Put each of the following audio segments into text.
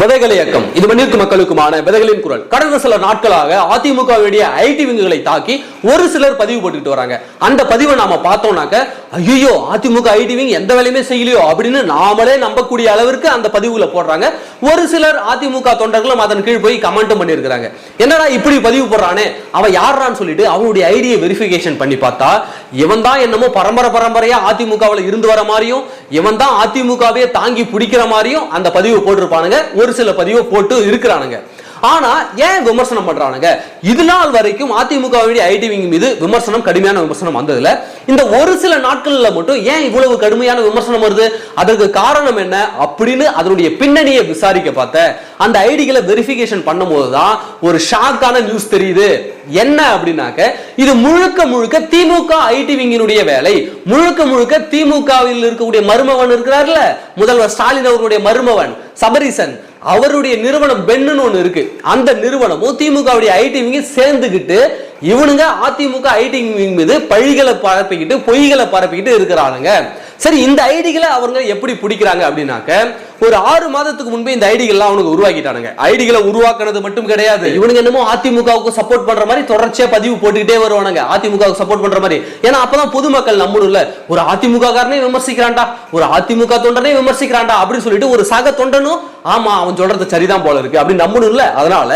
விதைகள் இயக்கம். இது மண்ணிற்கு மக்களுக்குமான விதைகளின் குரல். கடந்த சில நாட்களாக அதிமுகவுடைய ஐடி விங்குகளை தாக்கி ஒரு சிலர் பதிவு போட்டுக்கிட்டு வராங்க. அந்த பதிவை நாம பார்த்தோம்னாக்க ஐயோ அதிமுக ஐடிவிங் எந்த வேலையுமே செய்யலையோ அப்படின்னு நாமளே நம்பக்கூடிய அளவிற்கு அந்த பதிவுகளை போடுறாங்க. ஒரு சிலர் அதிமுக தொண்டர்களும் அதன் கீழ் போய் கமெண்ட்டும் பண்ணியிருக்கிறாங்க. என்னடா இப்படி பதிவு போடுறானே? அவன் யாரான்னு சொல்லிட்டு அவனுடைய ஐடியை வெரிஃபிகேஷன் பண்ணி பார்த்தா இவன் தான் என்னமோ பரம்பரை பரம்பரையா அதிமுகவில் இருந்து வர மாதிரியும் இவன் தான் அதிமுகவே தாங்கி பிடிக்கிற மாதிரியும் அந்த பதிவு போட்டிருப்பானுங்க. ஒரு சில பதிவை போட்டு இருக்கிறானுங்க. ஆனா ஏன் விமர்சனம் பண்றானுங்க? இது நாள் வரைக்கும் அதிமுகவுடைய ஐடிவிங் மீது விமர்சனம் கடுமையான விமர்சனம் வந்ததுல. இந்த ஒரு சில நாட்கள்ல மட்டும் ஏன் இவ்வளவு கடுமையான விமர்சனம் வருது? அதற்கு காரணம் என்ன அப்படின்னு அதனுடைய பின்னணியை விசாரிக்க பார்த்த அந்த ஐடிகளை வெரிஃபிகேஷன் பண்ணும்போது தான் ஒரு ஷாக்கான நியூஸ் தெரியுது. என்ன அப்படின்னாக்க இது முழுக்க முழுக்க திமுக ஐடி விங்கினுடைய வேலை. முழுக்க முழுக்க திமுகவில் இருக்கக்கூடிய மருமவன் இருக்கிறார்ல முதல்வர் ஸ்டாலின் அவர்களுடைய மருமவன் சபரிசன். அவருடைய நிறுவனம் பென்னு ஒண்ணு இருக்கு. அந்த நிறுவனமும் திமுகவுடைய ஐடி விங்க சேர்ந்துகிட்டு இவனுங்க அதிமுக ஐடி விங் மீது பழிகளை பரப்பிக்கிட்டு பொய்களை பரப்பிக்கிட்டு இருக்கிறானுங்க. சரி இந்த ஐடிகளை அவங்க எப்படி பிடிக்கிறாங்க அப்படின்னாக்க ஒரு ஆறு மாதத்துக்கு முன்பே இந்த ஐடிகள்லாம் அவனுக்கு உருவாக்கிட்டானுங்க. ஐடிகளை உருவாக்குறது மட்டும் கிடையாது. இவனுங்க என்னமோ அதிமுகவுக்கு சப்போர்ட் பண்ற மாதிரி தொடர்ச்சியா பதிவு போட்டுக்கிட்டே வருவானுங்க. அதிமுகவுக்கு சப்போர்ட் பண்ற மாதிரி. ஏன்னா அப்பதான் பொதுமக்கள் நம்பணும்ல. ஒரு அதிமுக காரனே விமர்சிக்கிறான்டா. ஒரு அதிமுக தொண்டனே விமர்சிக்கிறான்டா அப்படின்னு சொல்லிட்டு ஒரு சக தொண்டனும் ஆமா அவன் சொல்றது சரிதான் போல இருக்கு அப்படின்னு நம்பணும்ல. அதனால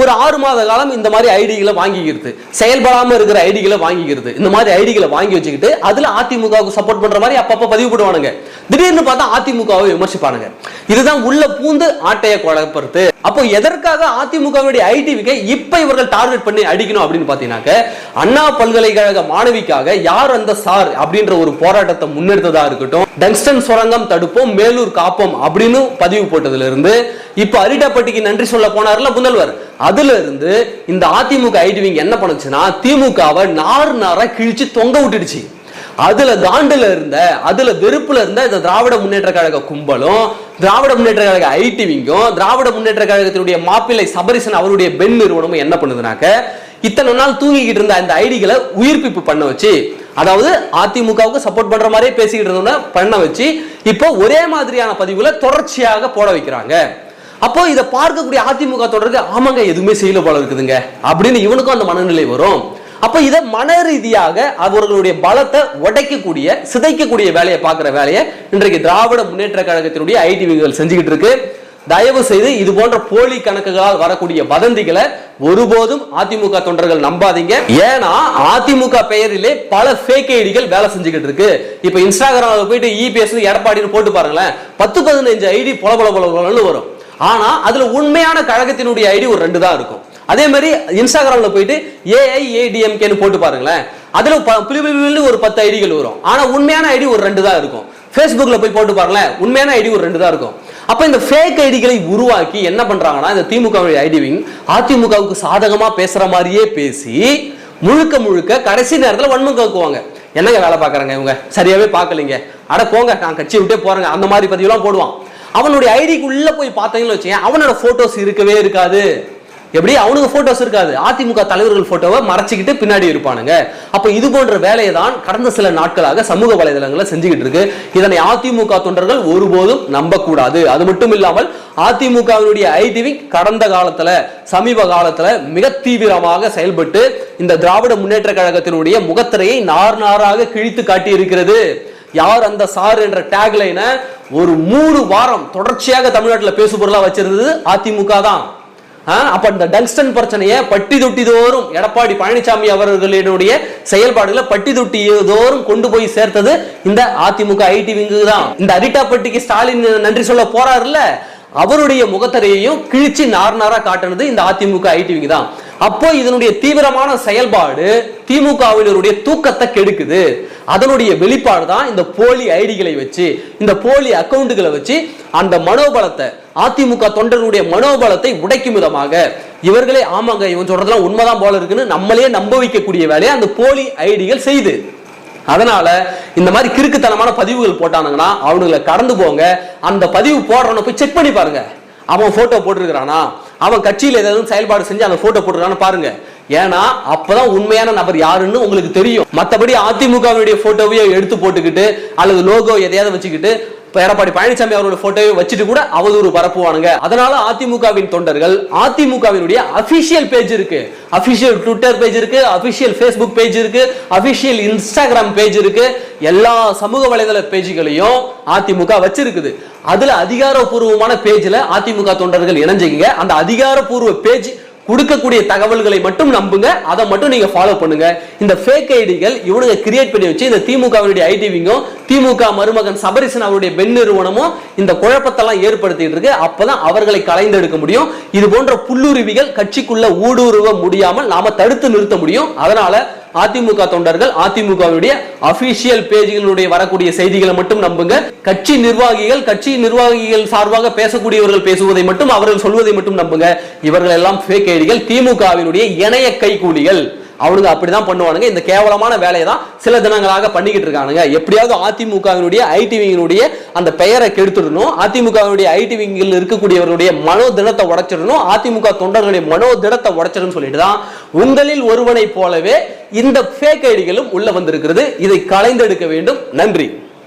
ஒரு ஆறு மாத காலம் இந்த மாதிரி ஐடிகளை வாங்கிக்கிறது. செயல்படாம இருக்கிற ஐடிகளை வாங்கிக்கிறது. இந்த மாதிரி ஐடிகளை வாங்கி வச்சுக்கிட்டு அதுல அதிமுகவுக்கு சப்போர்ட் பண்ற மாதிரி அப்பப்ப பதிவு போடுவானுங்க திடீர்னு பார்த்தா அதிமுகவை விமர்சிப்பானுங்க. இதுதான் உள்ள பூந்து ஆட்டையை குழப்பறது. அப்போ எதற்காக அதிமுகவுடைய ஐடிவிக்கு இப்ப இவர்கள் டார்கெட் பண்ணி அடிக்கணும் அப்படின்னு பாத்தீங்கன்னாக்க அண்ணா பல்கலைக்கழக மாணவிக்காக யார் அந்த சார் அப்படின்ற ஒரு போராட்டத்தை முன்னெடுத்ததா இருக்கட்டும் டங்ஸ்டன் சுரங்கம் தடுப்போம் மேலூர் காப்போம் அப்படின்னு பதிவு போட்டதுல இருந்து இப்ப அரிட்டாப்பட்டிக்கு நன்றி சொல்ல போனார்ல முதல்வர். அதுல இருந்து இந்த அதிமுக ஐடிவிங் என்ன பண்ணுச்சுன்னா திமுகவை நார் நாரா கிழிச்சு தொங்க விட்டுடுச்சு. அதுல காண்டுல இருந்த அதுல வெறுப்புல இருந்த இந்த திராவிட முன்னேற்ற கழக கும்பலும் திராவிட முன்னேற்ற கழக ஐடிவிங்கும் திராவிட முன்னேற்ற கழகத்தினுடைய மாப்பிள்ளை சபரிசன் அவருடைய பெண் நிறுவனமும் என்ன பண்ணுதுனாக்க இத்தனை நாள் தூங்கிக்கிட்டு இருந்த அந்த ஐடிகளை உயிர்ப்பிப்பு பண்ண வச்சு அதாவது அதிமுகவுக்கு சப்போர்ட் பண்ற மாதிரியே பேசிக்கிட்டு இருந்தோம்னா பண்ண வச்சு இப்போ ஒரே மாதிரியான பதிவுகளை தொடர்ச்சியாக போட வைக்கிறாங்க. அப்போ இதை பார்க்கக்கூடிய அதிமுக தொடருக்கு ஆமாங்க எதுவுமே செய்யல போல இருக்குதுங்க அப்படின்னு இவனுக்கும் அந்த மனநிலை வரும். அப்ப இதை மன ரீதியாக அவர்களுடைய பலத்தை உடைக்கக்கூடிய சிதைக்கக்கூடிய வேலையை பார்க்குற வேலையை இன்றைக்கு திராவிட முன்னேற்ற கழகத்தினுடைய ஐடி விங்குகள் செஞ்சுக்கிட்டு இருக்கு. தயவு செய்து இது போன்ற போலி கணக்குகளால் வரக்கூடிய வதந்திகளை ஒருபோதும் அதிமுக தொண்டர்கள் நம்பாதீங்க. ஏன்னா அதிமுக பெயரிலே பல ஃபேக் ஐடிகள் வேலை செஞ்சுக்கிட்டு இருக்கு. இப்ப இன்ஸ்டாகிராம்ல போயிட்டு இபிஎஸ் எடப்பாடின்னு போட்டு பாருங்களேன் பத்து பதினஞ்சு ஐடி பொல பொல பொலன்னு வரும். ஆனா அதுல உண்மையான கழகத்தினுடைய ஐடி ஒரு ரெண்டு தான் இருக்கும். அதே மாதிரி இன்ஸ்டாகிராம்ல போயிட்டு ஏஐஏடிஎம்கேன்னு போட்டு பாருங்களேன். அதுல ப- ஒரு பத்து ஐடிகள் வரும். ஆனா உண்மையான ஐடி ஒரு ரெண்டு தான் இருக்கும். ஃபேஸ்புக்கில் போய் போட்டு பாருங்களேன் உண்மையான ஐடி ஒரு ரெண்டு தான் இருக்கும். அப்போ இந்த ஃபேக் ஐடிகளை உருவாக்கி என்ன பண்ணுறாங்கன்னா இந்த திமுக ஐடிவிங் அதிமுகவுக்கு சாதகமாக பேசுகிற மாதிரியே பேசி முழுக்க முழுக்க கடைசி நேரத்தில் வன்மம் என்னங்க வேலை பார்க்குறாங்க இவங்க? சரியாகவே பார்க்கலீங்க. அட போங்க நான் கட்சி விட்டே போறேங்க. அந்த மாதிரி பதிவுலாம் போடுவான். அவனுடைய ஐடிக்குள்ள போய் பார்த்தீங்கன்னு வச்சுக்கேன் அவனோட போட்டோஸ் இருக்கவே இருக்காது. எப்படி? அவனுக்கு போட்டோஸ் இருக்காது. அதிமுக தலைவர்கள் போட்டோவை மறைச்சிக்கிட்டு பின்னாடி இருப்பானுங்க. அப்ப இது போன்ற வேலையை தான் கடந்த சில நாட்களாக சமூக வலைதளங்களை செஞ்சுக்கிட்டு இருக்கு. இதனை அதிமுக தொண்டர்கள் ஒருபோதும் நம்பக்கூடாது. அது மட்டும் இல்லாமல் அதிமுகவினுடைய ஐடிவி கடந்த காலத்துல சமீப காலத்துல மிக தீவிரமாக செயல்பட்டு இந்த திராவிட முன்னேற்ற கழகத்தினுடைய முகத்திரையை நார் நாராக கிழித்து காட்டி இருக்கிறது யார் அந்த சார் என்ற டேக்லைனை ஒரு மூணு வாரம் தொடர்ச்சியாக தமிழ்நாட்டில் பேசு பொருளாக வச்சிருந்தது அதிமுக தான். அப்ப இந்த டங்ஸ்டன் பிரச்சனையை பட்டி தொட்டி தோறும் எடப்பாடி பழனிசாமி அவர்களுடைய செயல்பாடுகளை பட்டி தொட்டி தோறும் கொண்டு போய் சேர்த்தது இந்த அதிமுக ஐடி விங்கு தான். இந்த அரிட்டாப்பட்டிக்கு ஸ்டாலின் நன்றி சொல்ல போறாருல்ல? அவருடைய முகத்தரையையும் கிழிச்சு நார் நாரா காட்டுனது இந்த அதிமுக ஐடி விங்கு தான். அப்போ இதனுடைய தீவிரமான செயல்பாடு திமுகவினருடைய தூக்கத்தை கெடுக்குது. அதனுடைய வெளிப்பாடு தான் இந்த போலி ஐடிகளை வச்சு இந்த போலி அக்கௌண்ட்டுகளை வச்சு அந்த மனோபலத்தை அதிமுக தொண்டர்களுடைய மனோபலத்தை உடைக்கும் விதமாக. இவர்களே ஆமாங்க இவன் சொல்றதெல்லாம் உண்மைதான் போல இருக்குன்னு நம்மளே நம்ப வைக்கக்கூடிய வேலையை அந்த போலி ஐடிகள் செய்து. அதனால இந்த மாதிரி கிறுக்குத்தனமான பதிவுகள் போட்டானுங்கன்னா அவனுங்களை கடந்து போங்க. அந்த பதிவு போடுறவனை போய் செக் பண்ணி பாருங்க. அவன் போட்டோ போட்டிருக்கிறானா? அவன் கட்சியில் ஏதாவது செயல்பாடு செஞ்சு அந்த போட்டோ போட்டிருக்கான்னு பாருங்க. ஏன்னா அப்பதான் உண்மையான நபர் யாருன்னு உங்களுக்கு தெரியும். மத்தபடி அதிமுகவினுடைய போட்டோவையோ எடுத்து போட்டுக்கிட்டு அல்லது லோகோ எதையாவது வச்சுக்கிட்டு எடப்பாடி பழனிசாமி அவரோட போட்டோவை வச்சுட்டு கூட அவதூறு பரப்புவானுங்க. அதனால அதிமுகவின் தொண்டர்கள் அதிமுகவினுடைய அபிஷியல் பேஜ் இருக்கு. அபிஷியல் ட்விட்டர் பேஜ் இருக்கு அபிஷியல் ஃபேஸ்புக் பேஜ் இருக்கு அபிஷியல் இன்ஸ்டாகிராம் பேஜ் இருக்கு. எல்லா சமூக வலைதள பேஜ்களையும் அதிமுக வச்சிருக்குது. அதுல அதிகாரப்பூர்வமான பேஜ்ல அதிமுக தொண்டர்கள் இணைஞ்சிக்கங்க. அந்த அதிகாரப்பூர்வ பேஜ் கொடுக்கக்கூடிய தகவல்களை மட்டும் நம்புங்க. அதை மட்டும் நீங்க ஃபாலோ பண்ணுங்க. இந்த ஃபேக் ஐடிகள் இவனுங்க கிரியேட் பண்ணி வச்சு இந்த திமுகவினுடைய ஐடிவிங்கும் திமுக மருமகன் சபரிசன் அவருடைய பெண் நிறுவனமும் இந்த குழப்பத்தெல்லாம் ஏற்படுத்திட்டு இருக்கு. அப்பதான் அவர்களை கலைந்தெடுக்க முடியும். இது போன்ற புல்லுருவிகள் கட்சிக்குள்ள ஊடுருவ முடியாமல் நாம தடுத்து நிறுத்த முடியும். அதனால அதிமுக தொண்டர்கள் அதிமுகவுடைய அபிஷியல் பேஜ்களுடைய வரக்கூடிய செய்திகளை மட்டும் நம்புங்க. கட்சி நிர்வாகிகள் கட்சி நிர்வாகிகள் சார்பாக பேசக்கூடியவர்கள் பேசுவதை மட்டும் அவர்கள் சொல்வதை மட்டும் நம்புங்க. இவர்கள் எல்லாம் திமுகவினுடைய இணைய கைகூலிகள் அவனுங்க அப்படிதான் பண்ணுவானுங்க. இந்த கேவலமான வேலையை தான் சில தினங்களாக பண்ணிக்கிட்டு இருக்கானுங்க. எப்படியாவது அதிமுகவினுடைய ஐடிவிங்களுடைய அந்த பெயரை கெடுத்துடணும். அதிமுகவினுடைய ஐடிவிங்கில் இருக்கக்கூடியவர்களுடைய மனோ தினத்தை உடைச்சிடணும். அதிமுக தொண்டர்களுடைய மனோ தினத்தை உடைச்சிடணும் சொல்லிட்டு தான் உங்களில் ஒருவனை போலவே இந்த ஃபேக் ஐடிகளும் உள்ள வந்திருக்கிறது. இதை களைந்தெடுக்க வேண்டும். நன்றி.